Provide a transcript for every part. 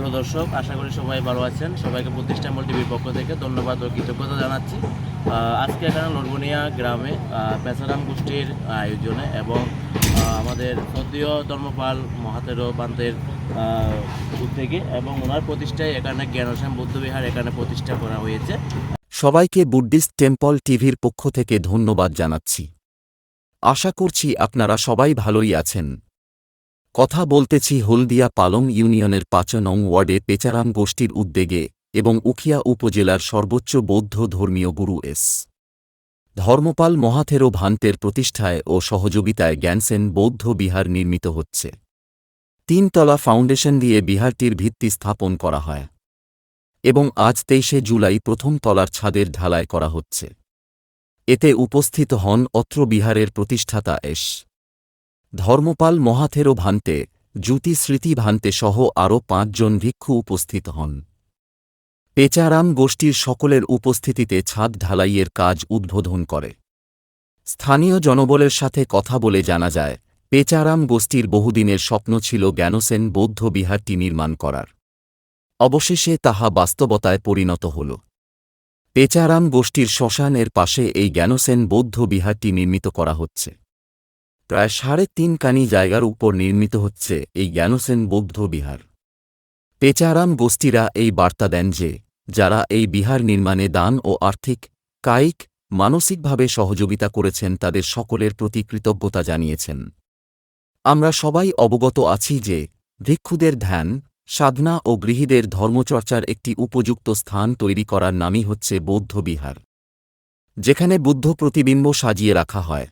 প্রিয় দর্শক, আশা করি সবাই ভালো আছেন। সবাইকে প্রতিষ্ঠা মল টিভির পক্ষ থেকে ধন্যবাদ ও কৃতজ্ঞতা জানাচ্ছি। আজকে এখানে লড়বনিয়া গ্রামে পেসারাম গোষ্ঠীর আয়োজনে এবং আমাদের সদ্যীয় ধর্মপাল মহাতেরো পান্তের উদ্যোগে এবং ওনার প্রতিষ্ঠায় এখানে জ্ঞানশ্যাম বৌদ্ধবিহার এখানে প্রতিষ্ঠা করা হয়েছে। সবাইকে বুদ্ধিস্ট টেম্পল টিভির পক্ষ থেকে ধন্যবাদ জানাচ্ছি। আশা করছি আপনারা সবাই ভালোই আছেন। কথা বলতেছি হলদিয়া পালং ইউনিয়নের পাঁচ নং ওয়ার্ডে পেচারাম গোষ্ঠীর উদ্যোগে এবং উখিয়া উপজেলার সর্বোচ্চ বৌদ্ধ ধর্মীয় গুরু এস। ধর্মপাল মহাথেরো ভান্তের প্রতিষ্ঠায় ও সহযোগিতায় জ্ঞানসেন বৌদ্ধ বিহার নির্মিত হচ্ছে। তিনতলা ফাউন্ডেশন দিয়ে বিহারটির ভিত্তি স্থাপন করা হয়। এবং আজ তেইশে জুলাই প্রথম তলার ছাদের ঢালাই করা হচ্ছে। এতে উপস্থিত হন অত্র বিহারের প্রতিষ্ঠাতা এস। ধর্মপাল মহাথেরো ভান্তে, জ্যোতি স্মৃতি ভান্তে সহ আরও পাঁচজন ভিক্ষু উপস্থিত হন। পেচারাম গোষ্ঠীর সকলের উপস্থিতিতে ছাদ ঢালাইয়ের কাজ উদ্বোধন করে। স্থানীয় জনবলের সাথে কথা বলে জানা যায়, পেচারাম গোষ্ঠীর বহুদিনের স্বপ্ন ছিল জ্ঞানসেন বৌদ্ধ বিহারটি নির্মাণ করার। অবশেষে তাহা বাস্তবতায় পরিণত হল। পেচারাম গোষ্ঠীর শ্মশানের পাশে এই জ্ঞানসেন বৌদ্ধ বিহারটি নির্মিত করা হচ্ছে। প্রায় সাড়ে তিন কানি জায়গার উপর নির্মিত হচ্ছে এই জ্ঞানসেন বৌদ্ধ বিহার। পেচারাম গোষ্ঠীরা এই বার্তা দেন যে, যারা এই বিহার নির্মাণে দান ও আর্থিক, কায়িক, মানসিকভাবে সহযোগিতা করেছেন তাদের সকলের প্রতি কৃতজ্ঞতা জানিয়েছেন। আমরা সবাই অবগত আছি যে, ভিক্ষুদের ধ্যান, সাধনা ও গৃহীদের ধর্মচর্চার একটি উপযুক্ত স্থান তৈরি করার নামই হচ্ছে বৌদ্ধ বিহার। যেখানে বুদ্ধ প্রতিবিম্ব সাজিয়ে রাখা হয়।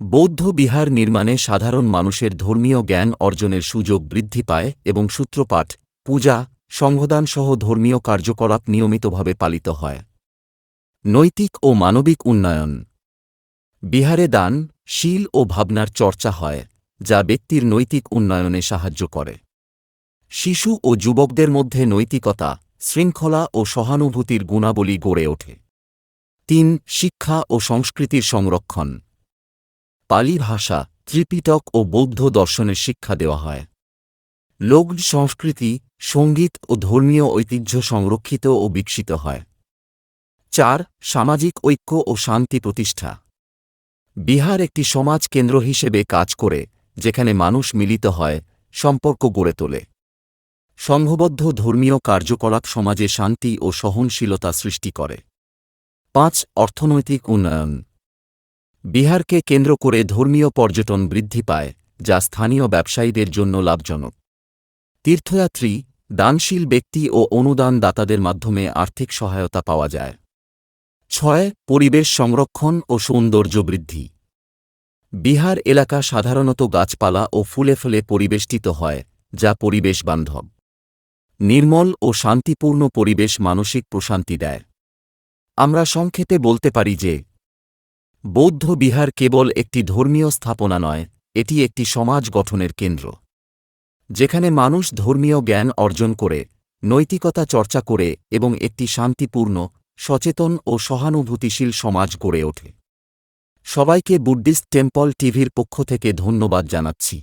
বৌদ্ধ বিহার নির্মাণে সাধারণ মানুষের ধর্মীয় জ্ঞান অর্জনের সুযোগ বৃদ্ধি পায় এবং সূত্রপাঠ, পূজা সংঘদানসহ ধর্মীয় কার্যকলাপ নিয়মিতভাবে পালিত হয়। নৈতিক ও মানবিক উন্নয়ন। বিহারে দান, শীল ও ভাবনার চর্চা হয়, যা ব্যক্তির নৈতিক উন্নয়নে সাহায্য করে। শিশু ও যুবকদের মধ্যে নৈতিকতা, শৃঙ্খলা ও সহানুভূতির গুণাবলী গড়ে ওঠে। তিন, শিক্ষা ও সংস্কৃতির সংরক্ষণ। পালি ভাষা, ত্রিপিটক ও বৌদ্ধ দর্শনের শিক্ষা দেওয়া হয়। লোক সংস্কৃতি, সংগীত ও ধর্মীয় ঐতিহ্য সংরক্ষিত ও বিকশিত হয়। চার, সামাজিক ঐক্য ও শান্তি প্রতিষ্ঠা। বিহার একটি সমাজ কেন্দ্র হিসেবে কাজ করে, যেখানে মানুষ মিলিত হয়, সম্পর্ক গড়ে তোলে। সংঘবদ্ধ ধর্মীয় কার্যকলাপ সমাজে শান্তি ও সহনশীলতা সৃষ্টি করে। পাঁচ, অর্থনৈতিক উন্নয়ন। বিহারকে কেন্দ্র করে ধর্মীয় পর্যটন বৃদ্ধি পায়, যা স্থানীয় ব্যবসায়ীদের জন্য লাভজনক। তীর্থযাত্রী, দানশীল ব্যক্তি ও অনুদান দাতাদের মাধ্যমে আর্থিক সহায়তা পাওয়া যায়। ছয়, পরিবেশ সংরক্ষণ ও সৌন্দর্য বৃদ্ধি। বিহার এলাকা সাধারণত গাছপালা ও ফুলে ফুলে পরিবেষ্টিত হয়, যা পরিবেশ বান্ধব। নির্মল ও শান্তিপূর্ণ পরিবেশ মানসিক প্রশান্তি দেয়। আমরা সংক্ষেপে বলতে পারি যে বৌদ্ধ বিহার কেবল একটি ধর্মীয় স্থাপনা নয়, এটি একটি সমাজ গঠনের কেন্দ্র, যেখানে মানুষ ধর্মীয় জ্ঞান অর্জন করে, নৈতিকতা চর্চা করে এবং একটি শান্তিপূর্ণ, সচেতন ও সহানুভূতিশীল সমাজ গড়ে ওঠে। সবাইকে বুদ্ধিস্ট টেম্পল টিভির পক্ষ থেকে ধন্যবাদ জানাচ্ছি।